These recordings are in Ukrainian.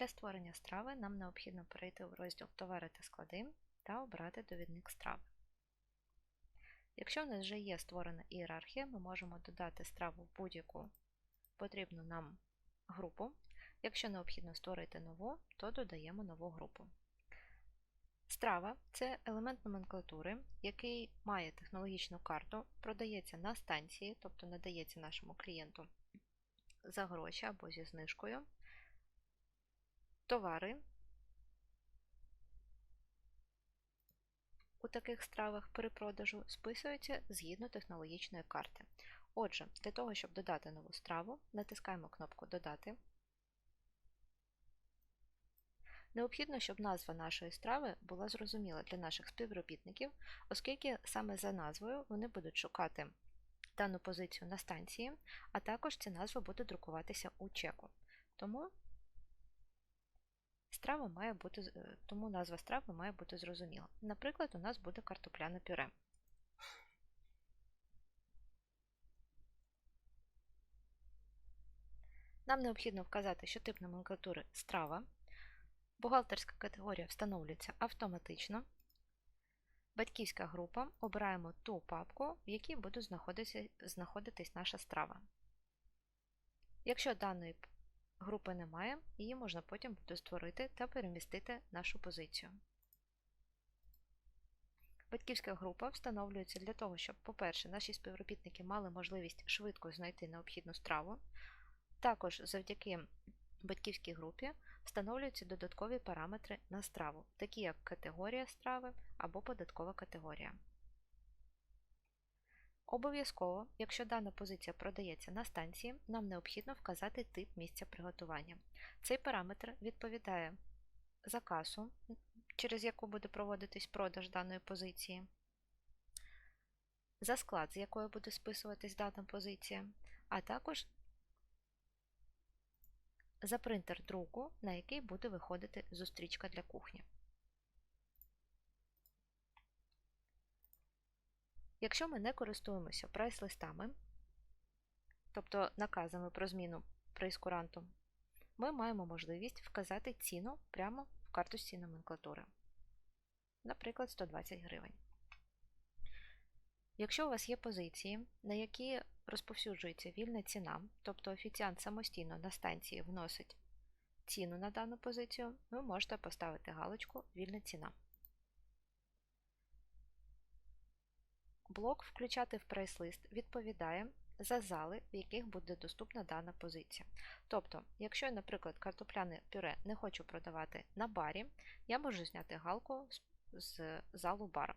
Для створення страви нам необхідно перейти в розділ Товари та склади та обрати довідник страви. Якщо в нас вже є створена ієрархія, ми можемо додати страву в будь-яку потрібну нам групу. Якщо необхідно створити нову, то додаємо нову групу. Страва це елемент номенклатури, який має технологічну карту, продається на станції, тобто надається нашому клієнту за гроші або зі знижкою. Товари у таких стравах при продажу списуються згідно технологічної карти. Отже, для того, щоб додати нову страву, натискаємо кнопку Додати. Необхідно, щоб назва нашої страви була зрозуміла для наших співробітників, оскільки саме за назвою вони будуть шукати дану позицію на станції, а також ця назва буде друкуватися у чеку. Тому страва має бути, е, тому назва страви має бути зрозуміла. Наприклад, у нас буде картопляне пюре. Нам необхідно вказати, що тип номенклатури страва. Бухгалтерська категорія встановлюється автоматично. Батьківська група обираємо ту папку, в якій буде знаходитись, знаходитись наша страва. Якщо даної групи немає, її можна потім буде створити та перемістити нашу позицію. Батьківська група встановлюється для того, щоб, по-перше, наші співробітники мали можливість швидко знайти необхідну страву. Також завдяки батьківській групі встановлюються додаткові параметри на страву, такі як категорія страви або податкова категорія. Обов'язково, якщо дана позиція продається на станції, нам необхідно вказати тип місця приготування. Цей параметр відповідає за касу, через яку буде проводитись продаж даної позиції, за склад, з якої буде списуватись дана позиція, а також за принтер друку, на який буде виходити зустрічка для кухні. Якщо ми не користуємося прайс-листами, тобто наказами про зміну прейскуранту, ми маємо можливість вказати ціну прямо в карточці номенклатури, наприклад, 120 гривень. Якщо у вас є позиції, на які розповсюджується вільна ціна, тобто офіціант самостійно на станції вносить ціну на дану позицію, ви можете поставити галочку Вільна ціна. Блок Включати в прайс-лист відповідає за зали, в яких буде доступна дана позиція. Тобто, якщо я, наприклад, картопляне пюре не хочу продавати на барі, я можу зняти галку з залу бара.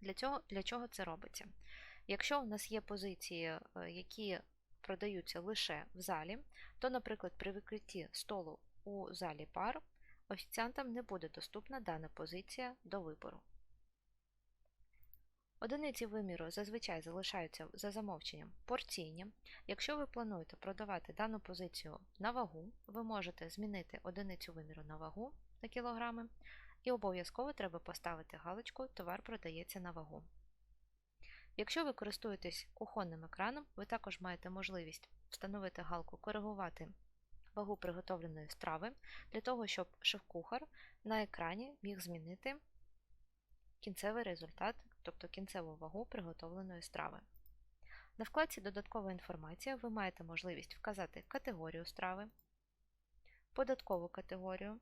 Для цього, Для чого це робиться? Якщо у нас є позиції, е, які продаються лише в залі, то, наприклад, при викритті столу у залі бар офіціантам не буде доступна дана позиція до вибору. Одиниці виміру зазвичай залишаються за замовченням порційні. Якщо ви плануєте продавати дану позицію на вагу, ви можете змінити одиницю виміру на вагу на кілограми, і обов'язково треба поставити галочку Товар продається на вагу. Якщо ви користуєтесь кухонним екраном, ви також маєте можливість встановити галку Коригувати вагу приготовленої страви для того, щоб шеф-кухар на екрані міг змінити кінцевий результат, тобто кінцеву вагу приготовленої страви. На вкладці Додаткова інформація ви маєте можливість вказати категорію страви, податкову категорію.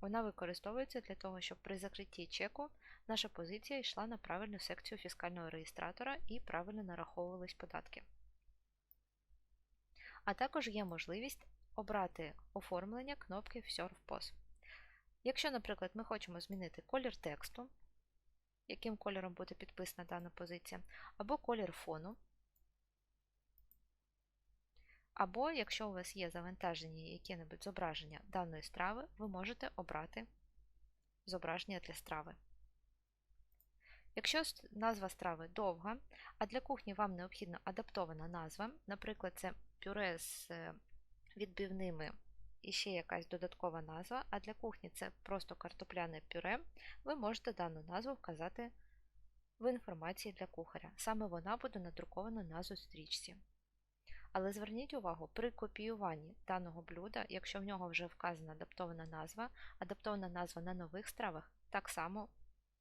Вона використовується для того, щоб при закритті чеку наша позиція йшла на правильну секцію фіскального реєстратора і правильно нараховувались податки. А також є можливість обрати оформлення кнопки Все в POS. Якщо, наприклад, ми хочемо змінити колір тексту, яким кольором буде підписана дана позиція, або колір фону, або, якщо у вас є завантажені які-небудь зображення даної страви, ви можете обрати зображення для страви. Якщо назва страви довга, а для кухні вам необхідна адаптована назва, наприклад, це пюре з е, відбивними і ще якась додаткова назва, а для кухні це просто картопляне пюре, ви можете дану назву вказати в інформації для кухаря. Саме вона буде надрукована на зустрічці. Але зверніть увагу, при копіюванні даного блюда, якщо в нього вже вказана адаптована назва, адаптована назва на нових стравах так само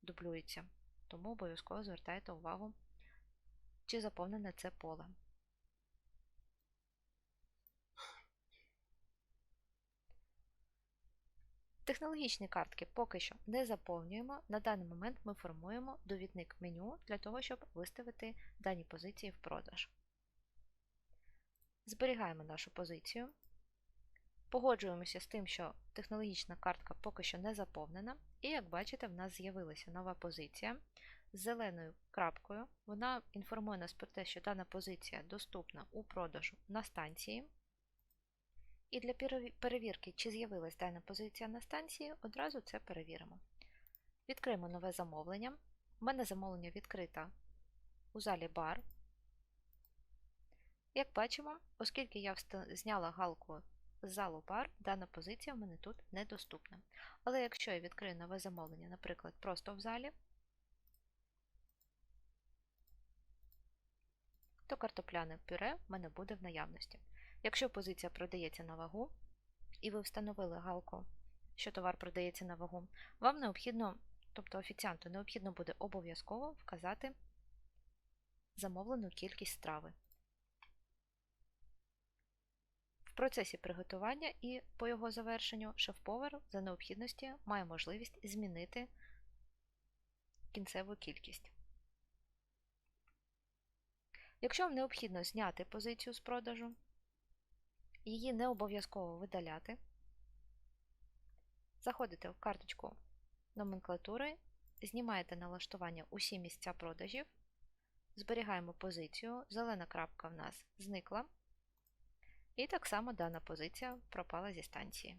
дублюється. Тому обов'язково звертайте увагу, чи заповнене це поле. Технологічні картки поки що не заповнюємо. На даний момент ми формуємо довідник меню для того, щоб виставити дані позиції в продаж. Зберігаємо нашу позицію. Погоджуємося з тим, що технологічна картка поки що не заповнена, і як бачите, в нас з'явилася нова позиція з зеленою крапкою. Вона інформує нас про те, що дана позиція доступна у продажу на станції. І для перевірки, чи з'явилась дана позиція на станції, одразу це перевіримо. Відкриємо нове замовлення. У мене замовлення відкрите у залі бар. Як бачимо, оскільки я зняла галку з залу бар, дана позиція в мене тут недоступна. Але якщо я відкрию нове замовлення, наприклад, просто в залі, то картопляне пюре в мене буде в наявності. Якщо позиція продається на вагу, і ви встановили галку, що товар продається на вагу, вам необхідно, тобто офіціанту необхідно буде обов'язково вказати замовлену кількість страви. В процесі приготування і по його завершенню шеф-повар за необхідності має можливість змінити кінцеву кількість. Якщо вам необхідно зняти позицію з продажу, її не обов'язково видаляти. Заходите в карточку номенклатури, знімаєте налаштування усі місця продажів, зберігаємо позицію, зелена крапка в нас зникла, і так само дана позиція пропала зі станції.